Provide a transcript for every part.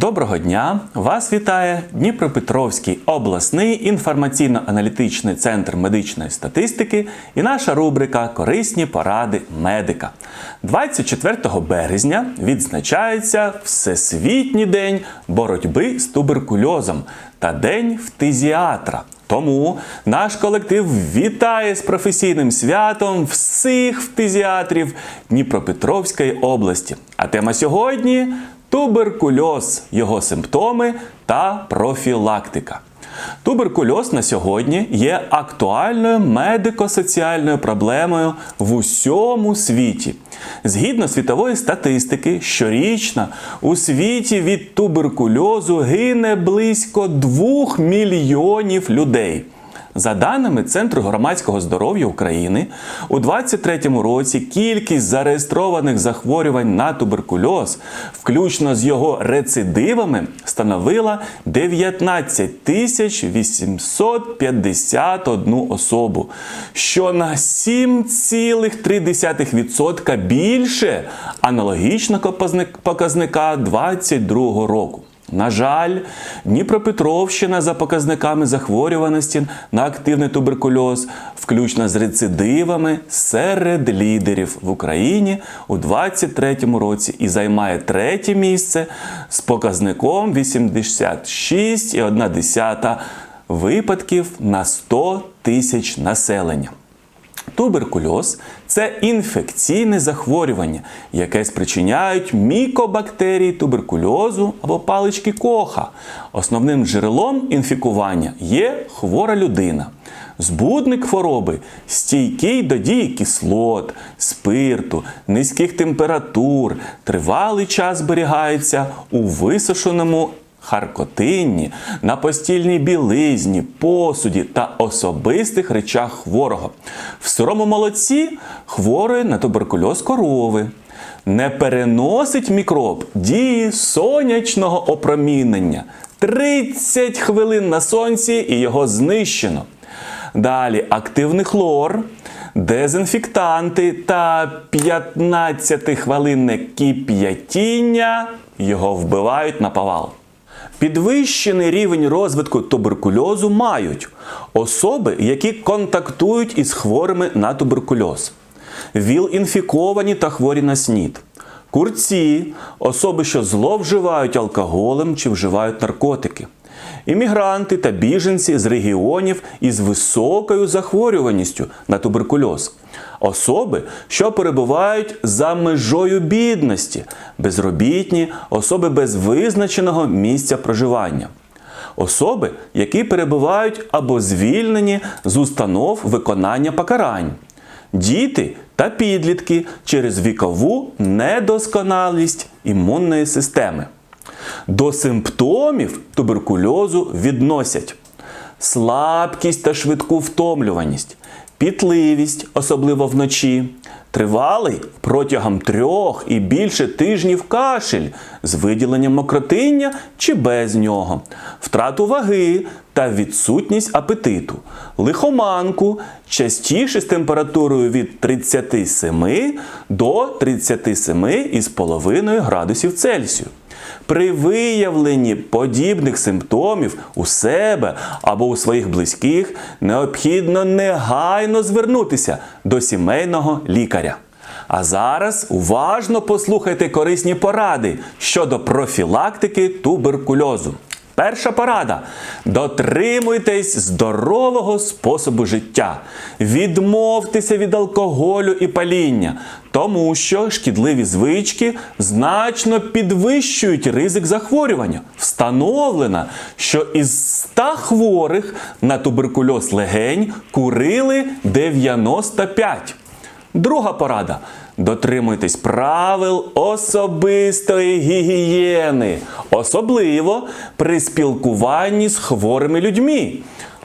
Доброго дня! Вас вітає Дніпропетровський обласний інформаційно-аналітичний центр медичної статистики і наша рубрика Корисні поради медика. 24 березня відзначається Всесвітній день боротьби з туберкульозом та День фтизіатра. Тому наш колектив вітає з професійним святом всіх фтизіатрів Дніпропетровської області. А тема сьогодні туберкульоз, його симптоми та профілактика. Туберкульоз на сьогодні є актуальною медико-соціальною проблемою в усьому світі. Згідно світової статистики, щорічно у світі від туберкульозу гине близько 2 мільйонів людей. За даними Центру громадського здоров'я України, у 2023 році кількість зареєстрованих захворювань на туберкульоз, включно з його рецидивами, становила 19 тисяч 851 особу, що на 7,3% більше аналогічного показника 2022 року. На жаль, Дніпропетровщина за показниками захворюваності на активний туберкульоз, включно з рецидивами, серед лідерів в Україні у 2023 році і займає третє місце з показником 86,1 випадків на 100 тисяч населення. Туберкульоз це інфекційне захворювання, яке спричиняють мікобактерії туберкульозу або палички коха. Основним джерелом інфікування є хвора людина. Збудник хвороби стійкий до дії кислот, спирту, низьких температур, тривалий час зберігається у висушеному харкотинні, на постільній білизні, посуді та особистих речах хворого. В сирому молоці хворої на туберкульоз корови. Не переносить мікроб дії сонячного опромінення. 30 хвилин на сонці і його знищено. Далі активний хлор, дезінфектанти та 15-хвилинне кип'ятіння його вбивають на повал. Підвищений рівень розвитку туберкульозу мають особи, які контактують із хворими на туберкульоз, ВІЛ-інфіковані та хворі на СНІД, курці, особи, що зловживають алкоголем чи вживають наркотики, іммігранти та біженці з регіонів із високою захворюваністю на туберкульоз. Особи, що перебувають за межою бідності, безробітні, особи без визначеного місця проживання, особи, які перебувають або звільнені з установ виконання покарань, діти та підлітки через вікову недосконалість імунної системи. До симптомів туберкульозу відносять слабкість та швидку втомлюваність, пітливість, особливо вночі, тривалий протягом трьох і більше тижнів кашель з виділенням мокротиння чи без нього, втрату ваги та відсутність апетиту, лихоманку частіше з температурою від 37 до 37,5 градусів Цельсію. При виявленні подібних симптомів у себе або у своїх близьких необхідно негайно звернутися до сімейного лікаря. А зараз уважно послухайте корисні поради щодо профілактики туберкульозу. Перша порада: дотримуйтесь здорового способу життя. Відмовтеся від алкоголю і паління, тому що шкідливі звички значно підвищують ризик захворювання. Встановлено, що із 100 хворих на туберкульоз легень курили 95. Друга порада. Дотримуйтесь правил особистої гігієни, особливо при спілкуванні з хворими людьми.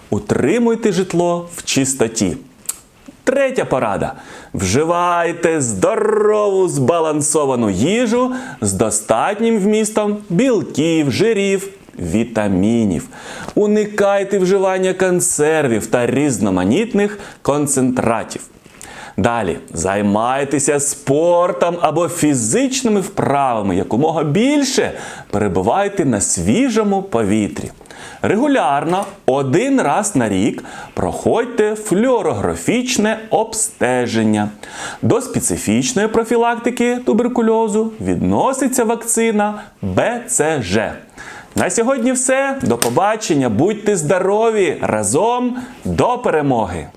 Утримуйте житло в чистоті. Третя порада. Вживайте здорову збалансовану їжу з достатнім вмістом білків, жирів, вітамінів. Уникайте вживання консервів та різноманітних концентратів. Далі займайтеся спортом або фізичними вправами якомога більше перебувайте на свіжому повітрі. Регулярно один раз на рік проходьте флюорографічне обстеження. До специфічної профілактики туберкульозу відноситься вакцина БЦЖ. На сьогодні все. До побачення. Будьте здорові! Разом до перемоги!